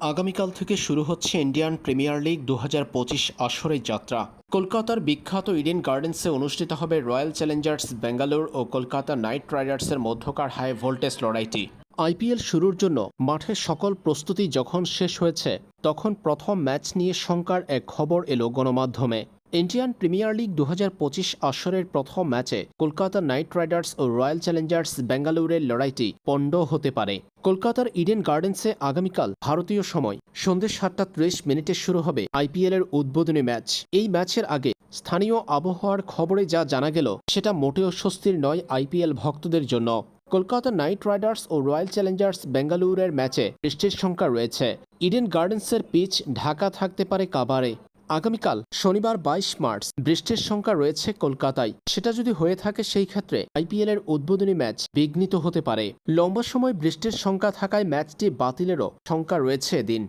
আগামীকাল থেকে শুরু হচ্ছে ইন্ডিয়ান প্রিমিয়ার লিগ দু হাজার পঁচিশ আসরের যাত্রা। কলকাতার বিখ্যাত ইডেন গার্ডেন্সে অনুষ্ঠিত হবে রয়্যাল চ্যালেঞ্জার্স বেঙ্গালোর ও কলকাতা নাইট রাইডার্সের মধ্যকার হাই ভোল্টেজ লড়াইটি। আইপিএল শুরুর জন্য মাঠের সকল প্রস্তুতি যখন শেষ হয়েছে, তখন প্রথম ম্যাচ নিয়ে শঙ্কার এক খবর এলো গণমাধ্যমে। ইন্ডিয়ান প্রিমিয়ার লিগ দু হাজার পঁচিশ আসরের প্রথম ম্যাচে কলকাতা নাইট রাইডার্স ও রয়্যাল চ্যালেঞ্জার্স বেঙ্গালুরের লড়াইটি পণ্ড হতে পারে। কলকাতার ইডেন গার্ডেন্সে আগামীকাল ভারতীয় সময় সন্ধ্যে সাতটা ত্রিশ মিনিটে শুরু হবে আইপিএল এর উদ্বোধনী ম্যাচ। এই ম্যাচের আগে স্থানীয় আবহাওয়ার খবরে যা জানা গেল, সেটা মোটেও স্বস্তির নয় আইপিএল ভক্তদের জন্য। কলকাতা নাইট রাইডার্স ও রয়্যাল চ্যালেঞ্জার্স বেঙ্গালুরের ম্যাচে বৃষ্টির সংখ্যা রয়েছে। ইডেন গার্ডেন্সের পিচ ঢাকা থাকতে পারে কাবারে। আগামীকাল, শনিবার বাইশ মার্চ, বৃষ্টির সংখ্যা রয়েছে কলকাতায়। সেটা যদি হয়ে থাকে সেই ক্ষেত্রে আইপিএল এর উদ্বোধনী ম্যাচ বিঘ্নিত হতে পারে। লম্বা সময় বৃষ্টির সংখ্যা থাকায় ম্যাচটি বাতিলেরও সংখ্যা রয়েছে এদিন।